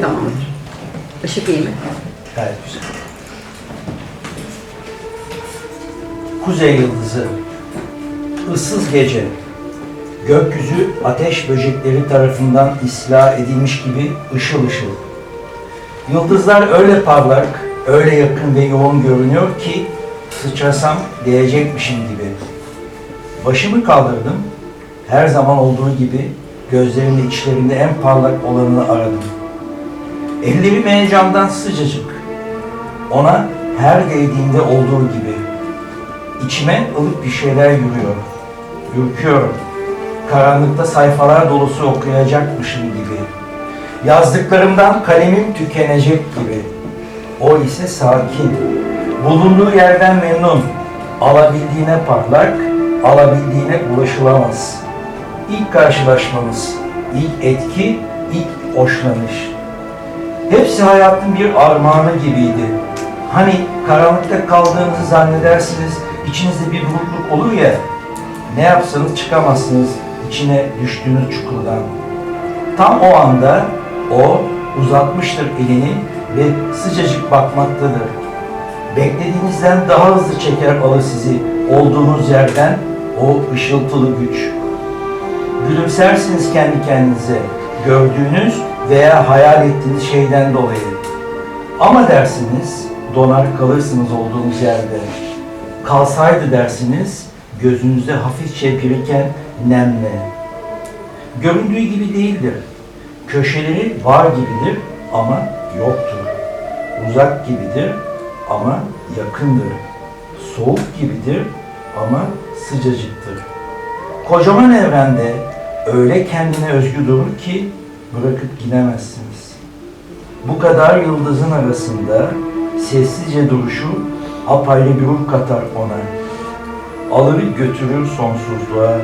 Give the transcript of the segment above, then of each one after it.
Tamam. Işık iyi. Kuzey yıldızı. Issız gece. Gökyüzü ateş böcekleri tarafından istila edilmiş gibi ışıl ışıl. Yıldızlar öyle parlak, öyle yakın ve yoğun görünüyor ki sıçrasam değecekmişim gibi. Başımı kaldırdım. Her zaman olduğu gibi gözlerimin içlerinde en parlak olanını aradım. Ellerim heyecandan sıcacık. Ona her değdiğinde olduğu gibi. İçime ılık bir şeyler yürüyor. Ürküyorum. Karanlıkta sayfalar dolusu okuyacakmışım gibi. Yazdıklarımdan kalemim tükenecek gibi. O ise sakin. Bulunduğu yerden memnun. Alabildiğine parlak, alabildiğine ulaşılamaz. İlk karşılaşmamız, ilk etki, ilk hoşlanış. Hepsi hayatın bir armağanı gibiydi. Hani karanlıkta kaldığınızı zannedersiniz, içinizde bir burukluk olur ya, ne yapsanız çıkamazsınız içine düştüğünüz çukurdan. Tam o anda o uzatmıştır elini ve sıcacık bakmaktadır. Beklediğinizden daha hızlı çeker alır sizi olduğunuz yerden o ışıltılı güç. Gülümsersiniz kendi kendinize gördüğünüz veya hayal ettiğiniz şeyden dolayı. Ama dersiniz donar kalırsınız olduğunuz yerde. Kalsaydı dersiniz gözünüzde hafifçe biriken nemle. Göründüğü gibi değildir. Köşeleri var gibidir ama yoktur. Uzak gibidir ama yakındır. Soğuk gibidir ama sıcacıktır. Kocaman evrende öyle kendine özgü durur ki bırakıp gidemezsiniz. Bu kadar yıldızın arasında sessizce duruşu apayrı bir ruh katar ona. Alır götürür sonsuzluğa.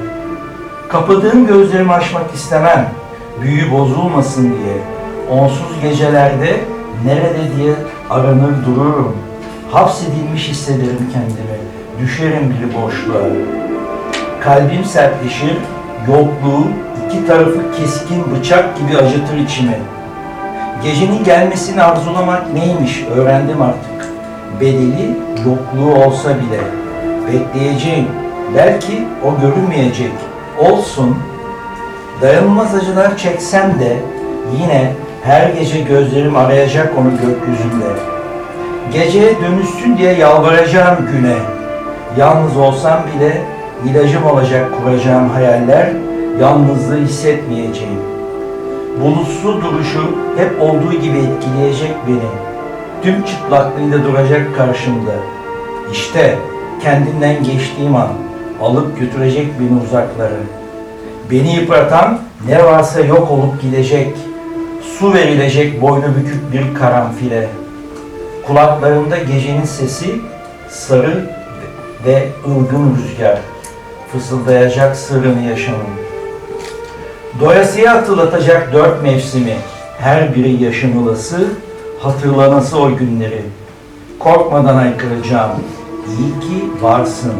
Kapadığım gözlerimi açmak istemem. Büyü bozulmasın diye. Onsuz gecelerde nerede diye aranır dururum. Hapsedilmiş hissederim kendimi. Düşerim bir boşluğa. Kalbim sertleşir, yokluğu iki tarafı keskin bıçak gibi acıtır içimi. Gecenin gelmesini arzulamak neymiş öğrendim artık. Bedeli yokluğu olsa bile. Bekleyeceğim. Belki o görünmeyecek. Olsun. Dayanılmaz acılar çeksem de yine her gece gözlerim arayacak onu gökyüzünde. Geceye dönüşsün diye yalvaracağım güne. Yalnız olsam bile ilacım olacak kuracağım hayaller, yalnızlığı hissetmeyeceğim. Bulutsu duruşu hep olduğu gibi etkileyecek beni. Tüm çıplaklığıyla duracak karşımda. İşte kendimden geçtiğim an alıp götürecek beni uzaklara. Beni yıpratan ne varsa yok olup gidecek. Su verilecek boynu bükük bir karanfile. Kulaklarımda gecenin sesi sarı ve ılgın rüzgar fısıldayacak sırrını yaşamın. Doyasıya hatırlatacak dört mevsimi, her biri yaşın olası, hatırlanası o günleri. Korkmadan haykıracağım, iyi ki varsın.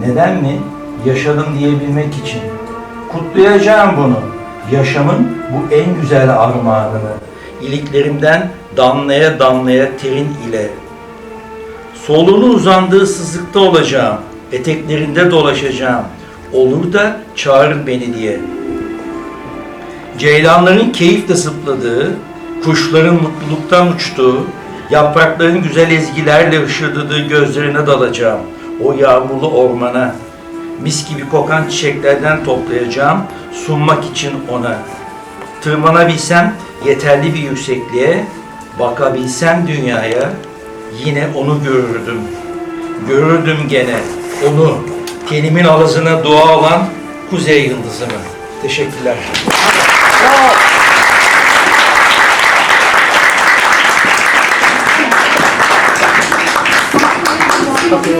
Neden mi? Yaşadım diyebilmek için. Kutlayacağım bunu, yaşamın bu en güzel armağanını. İliklerimden damlaya damlaya terin ile. Soluğunu uzandığı sızlıkta olacağım. Eteklerinde dolaşacağım. Olur da çağırır beni diye. Ceylanların keyifle sıpladığı, kuşların mutluluktan uçtuğu, yaprakların güzel ezgilerle ışıldadığı gözlerine dalacağım. O yağmurlu ormana. Mis gibi kokan çiçeklerden toplayacağım, sunmak için ona. Tırmanabilsem yeterli bir yüksekliğe, bakabilsem dünyaya, yine onu görürdüm. Görürdüm gene onu, tenimin ağzına dua olan kuzey yıldızını. Teşekkürler. something.